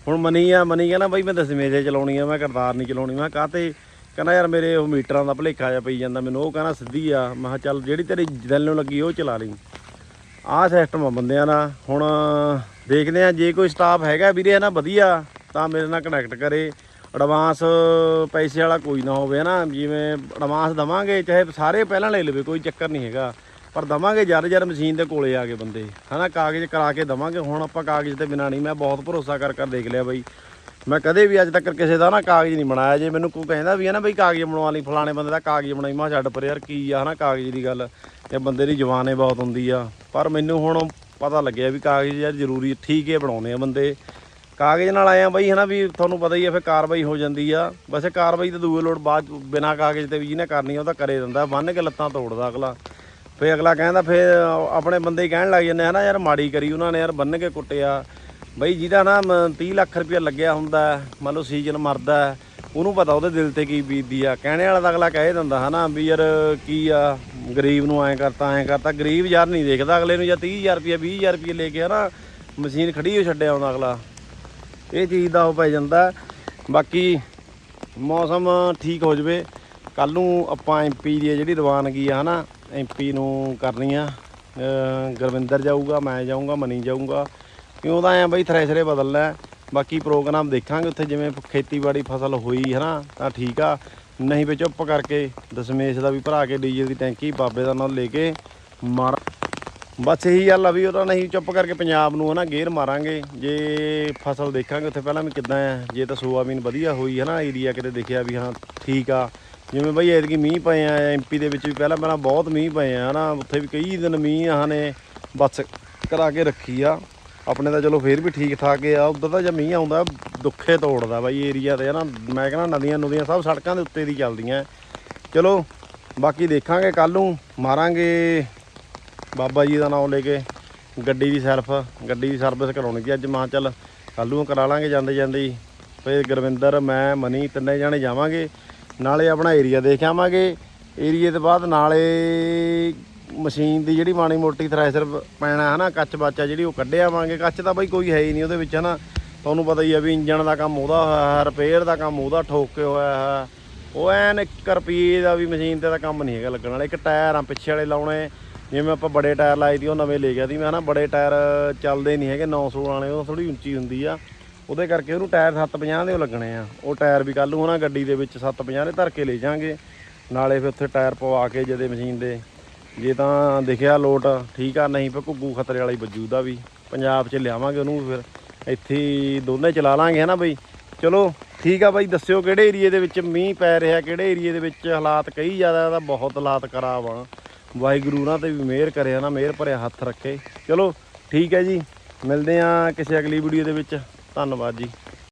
ਹੁਣ ਮਨੀ ਆ, ਮਨੀ ਕਹਿੰਦਾ ਬਾਈ ਮੈਂ ਦਸਵੇਂ ਤੇ ਚਲਾਉਣੀ ਆ, ਮੈਂ ਕਰਤਾਰ ਨਹੀਂ ਚਲਾਉਣੀ, ਮੈਂ ਕਾਤੇ ਕਹਿੰਦਾ ਯਾਰ ਮੇਰੇ ਉਹ ਮੀਟਰਾਂ ਦਾ ਭਲੇਖਾ ਜਿਹਾ ਪਈ ਜਾਂਦਾ, ਮੈਨੂੰ ਉਹ ਕਹਿੰਦਾ ਸਿੱਧੀ ਆ। ਮੈਂ ਕਿਹਾ ਚੱਲ ਜਿਹੜੀ ਤੇਰੀ ਦਿਲ ਨੂੰ ਲੱਗੀ ਉਹ ਚਲਾ ਲਈ। ਆਹ ਸਿਸਟਮ ਆ ਬੰਦਿਆਂ ਦਾ। ਹੁਣ ਦੇਖਦੇ ਆ ਜੇ ਕੋਈ ਸਟਾਫ ਹੈਗਾ ਵੀਰੇ, ਹੈ ਨਾ, ਵਧੀਆ, ਤਾਂ ਮੇਰੇ ਨਾਲ ਕਨੈਕਟ ਕਰੇ। ਐਡਵਾਂਸ ਪੈਸੇ ਵਾਲਾ ਕੋਈ ਨਾ ਹੋਵੇ ਨਾ। ਜਿਵੇਂ ਐਡਵਾਂਸ ਦਵਾਂਗੇ, ਚਾਹੇ ਸਾਰੇ ਪਹਿਲਾਂ ਲੈ ਲਵੇ, ਕੋਈ ਚੱਕਰ ਨਹੀਂ ਹੈਗਾ। ਪਰ ਦਵਾਂਗੇ, ਜਦ ਜਰ ਮਸ਼ੀਨ ਦੇ ਕੋਲੇ ਆ ਕੇ ਬੰਦੇ। ਹਨਾ ਕਾਗਜ਼ ਕਰਾ ਕੇ ਦਵਾਂਗੇ। ਹੁਣ ਆਪਾਂ ਕਾਗਜ਼ ਤੇ ਬਿਨਾਂ ਨਹੀਂ, ਮੈਂ ਬਹੁਤ ਭਰੋਸਾ ਕਰ ਕਰ ਦੇਖ ਲਿਆ ਬਈ। ਮੈਂ ਕਦੇ ਵੀ ਅੱਜ ਤੱਕ ਕਿਸੇ ਦਾ ਨਾ ਕਾਗਜ਼ ਨਹੀਂ ਬਣਾਇਆ। ਜੇ ਮੈਨੂੰ ਕੋਈ ਕਹਿੰਦਾ ਵੀ ਹੈ ਨਾ ਬਈ ਕਾਗਜ਼ ਬਣਵਾ ਲਈ ਫਲਾਣੇ ਬੰਦੇ ਦਾ ਕਾਗਜ਼ ਬਣਾਈ, ਮੈਂ ਛੱਡ ਪਰ ਯਾਰ ਕੀ ਆ ਹਨਾ ਕਾਗਜ਼ ਦੀ ਗੱਲ। ਇਹ ਬੰਦੇ ਦੀ ਜ਼ੁਬਾਨ ਏ ਬਹੁਤ ਹੁੰਦੀ ਆ। ਪਰ ਮੈਨੂੰ ਹੁਣ ਪਤਾ ਲੱਗਿਆ ਵੀ ਕਾਗਜ਼ ਯਾਰ ਜ਼ਰੂਰੀ ਠੀਕ ਹੈ ਬਣਾਉਣੇ ਆ ਬੰਦੇ। ਕਾਗਜ਼ ਨਾਲ ਆਇਆ ਬਈ ਹਨਾ ਵੀ ਤੁਹਾਨੂੰ ਪਤਾ ਹੀ ਆ, ਫਿਰ ਕਾਰਵਾਈ ਹੋ ਜਾਂਦੀ ਆ। ਵੈਸੇ ਕਾਰਵਾਈ ਤਾਂ ਦੂਏ ਲੋੜ ਬਾਅਦ 'ਚ, ਬਿਨਾਂ ਕਾਗਜ਼ ਤੇ ਵੀ ਜਿਹਨੇ ਕਰਨੀ ਉਹ ਤਾਂ ਕਰੇ ਦਿੰਦਾ, ਬੰਨ ਕੇ ਲੱਤਾਂ ਤੋੜਦਾ ਅਗਲਾ। ਫੇ ਅਗਲਾ ਕਹਿੰਦਾ ਫੇ ਆਪਣੇ ਬੰਦੇ ਹੀ ਕਹਿਣ ਲੱਗ ਜਾਂਦੇ ਹਨਾ ਯਾਰ ਮਾੜੀ ਕਰੀ ਉਹਨਾਂ ਨੇ ਯਾਰ, ਬੰਨ ਕੇ ਕੁੱਟਿਆ। ਬਈ ਜਿਹਦਾ ਨਾ ਮ- 30 ਲੱਖ ਰੁਪਇਆ ਲੱਗਿਆ ਹੁੰਦਾ, ਮੰਨ ਲਓ ਸੀਜ਼ਨ ਮਰਦਾ, ਉਹਨੂੰ ਪਤਾ ਉਹਦੇ ਦਿਲ ਤੇ ਕੀ ਬੀਤਦੀ ਆ। ਕਹਿਣੇ ਵਾਲਾ ਤਾਂ ਅਗਲਾ ਕਹਿ ਦਿੰਦਾ ਹਨਾ ਵੀ ਯਾਰ ਕੀ ਆ, ਗਰੀਬ ਨੂੰ ਐਂ ਕਰਤਾ ਐਂ ਕਰਤਾ, ਗਰੀਬ ਯਾਰ ਨਹੀਂ ਦੇਖਦਾ ਅਗਲੇ ਨੂੰ, ਜਾਂ 30000 ਰੁਪਇਆ 20000 ਰੁਪਇਆ ਲੈ ਕੇ ਹਨਾ ਮਸ਼ੀਨ ਖੜੀ ਹੋ ਛੱਡਿਆ ਆਉਂਦਾ ਅਗਲਾ। ਇਹ ਚੀਜ਼ ਦਾ ਉਹ ਪੈ ਜਾਂਦਾ। ਬਾਕੀ ਮੌਸਮ ਠੀਕ ਹੋ ਜਵੇ। ਕੱਲ ਨੂੰ ਆਪਾਂ ਐਮਪੀ ਦੀ ਜਿਹੜੀ ਰਵਾਨਗੀ ਆ ਹਨਾ ਐਮਪੀ ਨੂੰ ਕਰਨੀ ਆ। ਗੁਰਵਿੰਦਰ ਜਾਊਗਾ, ਮੈਂ ਜਾਊਂਗਾ, ਮਨੀ ਜਾਊਗਾ। ਕਿਉਂ ਤਾਂ ਐ ਬਈ ਥ੍ਰੈਸ਼ਰੇ ਬਦਲਣਾ ਹੈ। ਬਾਕੀ ਪ੍ਰੋਗਰਾਮ ਦੇਖਾਂਗੇ ਉੱਥੇ ਜਿਵੇਂ ਖੇਤੀਬਾੜੀ ਫਸਲ ਹੋਈ, ਹਨਾ, ਤਾਂ ਠੀਕ ਆ। ਨਹੀਂ ਵੀ ਚੁੱਪ ਕਰਕੇ ਦਸ਼ਮੇਸ਼ ਦਾ ਵੀ ਭਰਾ ਕੇ ਡੀਜ਼ਲ ਦੀ ਟੈਂਕੀ ਬਾਬੇ ਦਾ ਨਾਲ ਲੈ ਕੇ ਮਾਰ। ਬਸ ਇਹੀ ਗੱਲ ਆ ਵੀ ਉਹਦਾ ਨਹੀਂ ਚੁੱਪ ਕਰਕੇ ਪੰਜਾਬ ਨੂੰ, ਹਨਾ, ਗੇਰ ਮਾਰਾਂਗੇ। ਜੇ ਫਸਲ ਦੇਖਾਂਗੇ ਉੱਥੇ ਪਹਿਲਾਂ ਵੀ ਕਿੱਦਾਂ ਆ। ਜੇ ਤਾਂ ਸੋਆਬੀਨ ਵਧੀਆ ਹੋਈ, ਹਨਾ ਏਰੀਆ ਕਿਤੇ ਦੇਖਿਆ ਵੀ ਹਾਂ ਠੀਕ ਆ। ਜਿਵੇਂ ਬਈ ਐਤਕੀ ਮੀਂਹ ਪਏ ਆ ਐਮਪੀ ਦੇ ਵਿੱਚ ਵੀ ਪਹਿਲਾਂ ਪਹਿਲਾਂ ਬਹੁਤ ਮੀਂਹ ਪਏ ਆ, ਹਨਾ, ਉੱਥੇ ਵੀ ਕਈ ਦਿਨ ਮੀਂਹ ਆ ਨੇ ਬਸ ਕਰਾ ਕੇ ਰੱਖੀ ਆ। ਆਪਣੇ ਤਾਂ ਚਲੋ ਫੇਰ ਵੀ ਠੀਕ ਠਾਕ ਆ, ਉਧਰ ਤਾਂ ਜੇ ਮੀਂਹ ਆਉਂਦਾ, ਦੁੱਖੇ ਤੋੜਦਾ ਬਾਈ ਏਰੀਆ ਤੇ ਹਨਾ। ਮੈਂ ਕਹਿੰਦਾ ਨਦੀਆਂ ਨਦੀਆਂ ਸਭ ਸੜਕਾਂ ਦੇ ਉੱਤੇ ਦੀ ਚੱਲਦੀਆਂ। ਚਲੋ, ਬਾਕੀ ਦੇਖਾਂਗੇ ਕੱਲ ਨੂੰ ਮਾਰਾਂਗੇ ਬਾਬਾ ਜੀ ਦਾ ਨਾਮ ਲੈ ਕੇ ਗੱਡੀ ਦੀ ਸੈਲਫ, ਗੱਡੀ ਦੀ ਸਰਵਿਸ ਕਰਾਉਣੀ ਅੱਜ। ਮਾਂ ਚੱਲ ਕੱਲ ਨੂੰ ਕਰਾ ਲਾਂਗੇ ਜਾਂਦੇ ਜਾਂਦੇ ਹੀ। ਗੁਰਵਿੰਦਰ, ਮੈਂ, ਮਨੀ ਤਿੰਨੇ ਜਾਣੇ ਜਾਵਾਂਗੇ। ਨਾਲੇ ਆਪਣਾ ਏਰੀਆ ਦੇਖ ਆਵਾਂਗੇ। ਏਰੀਏ ਤੋਂ ਬਾਅਦ ਨਾਲੇ ਮਸ਼ੀਨ ਦੀ ਜਿਹੜੀ ਮਾੜੀ ਮੋਟੀ ਥ੍ਰੈਸ਼ਰ ਪੈਣਾ ਹਨਾ ਕੱਚ ਬਾਚਾ ਜਿਹੜੀ ਉਹ ਕੱਢ ਆਵਾਂਗੇ। ਕੱਚ ਤਾਂ ਬਈ ਕੋਈ ਹੈ ਹੀ ਨਹੀਂ ਉਹਦੇ ਵਿੱਚ, ਹਨਾ। ਤੁਹਾਨੂੰ ਪਤਾ ਹੀ ਆ ਵੀ ਇੰਜਣ ਦਾ ਕੰਮ ਉਹਦਾ ਹੋਇਆ ਹੈ ਰਿਪੇਅਰ ਦਾ ਕੰਮ ਉਹਦਾ ਠੋਕ ਕੇ ਹੋਇਆ ਹੈ। ਉਹ ਐਨ 1 ਰੁਪਏ ਦਾ ਵੀ ਮਸ਼ੀਨ ਤੇ ਤਾਂ ਕੰਮ ਨਹੀਂ ਹੈਗਾ ਲੱਗਣ ਵਾਲਾ। ਇੱਕ ਟਾਇਰ ਆ, ਪਿੱਛੇ ਵਾਲੇ ਲਾਉਣੇ। ਜਿਵੇਂ ਆਪਾਂ ਬੜੇ ਟਾਇਰ ਲਾਏ ਦੀ ਉਹ ਨਵੇਂ ਲੈ ਗਿਆ ਸੀ। ਮੈਂ ਹਨਾ, ਬੜੇ ਟਾਇਰ ਚੱਲਦੇ ਨਹੀਂ ਹੈਗੇ 900 ਵਾਲੇ, ਉਹ ਥੋੜੀ ਉੱਚੀ ਹੁੰਦੀ ਆ। ਉਹਦੇ ਕਰਕੇ ਉਹਨੂੰ ਟਾਇਰ 750 ਦੇ ਉਹ ਲੱਗਣੇ ਆ। ਉਹ ਟਾਇਰ ਵੀ ਕੱਲ ਨੂੰ ਉਹਨਾਂ ਗੱਡੀ ਦੇ ਵਿੱਚ 750 ਦੇ ਧਰ ਕੇ ਲੈ ਜਾਾਂਗੇ। ਨਾਲੇ ਫਿਰ ਉੱਥੇ ਟਾਇਰ ਪਵਾ ਕੇ ਜਦੇ ਮਸ਼ੀਨ ਦੇ। ਜੇ ਤਾਂ ਦਿਖਿਆ ਲੋਟ, ਠੀਕ ਆ, ਨਹੀਂ ਪਰ ਘੁੱਗੂ ਖਤਰੇ ਵਾਲੀ ਵੱਜੂ ਦਾ ਵੀ। ਪੰਜਾਬ 'ਚ ਲਿਆਵਾਂਗੇ ਉਹਨੂੰ ਫਿਰ। ਇੱਥੇ ਦੋਨੇ ਚਲਾ ਲਾਂਗੇ, ਹਨਾ ਬਈ? ਚਲੋ, ਠੀਕ ਆ ਬਾਈ, ਦੱਸਿਓ ਕਿਹੜੇ ਏਰੀਏ ਦੇ ਵਿੱਚ ਮੀਂਹ ਪੈ ਰਿਹਾ, ਕਿਹੜੇ ਏਰੀਏ ਦੇ ਵਿੱਚ ਹਾਲਾਤ ਕਈ ਜ਼ਿਆਦਾ, ਤਾਂ ਬਹੁਤ ਹਾਲਾਤ ਖਰਾਬ ਆ। ਵਾਹਿਗੁਰੂ ਉਹਨਾਂ ਤੇ ਵੀ ਮਿਹਰ ਕਰਿਆ ਨਾ ਮਿਹਰ ਭਰਿਆ ਹੱਥ ਰੱਖੇ। ਚਲੋ, ਠੀਕ ਹੈ ਜੀ, ਮਿਲਦੇ ਆ ਕਿਸੇ ਅਗਲੀ ਵੀਡੀਓ ਦੇ ਵਿੱਚ। ਧੰਨਵਾਦ ਜੀ।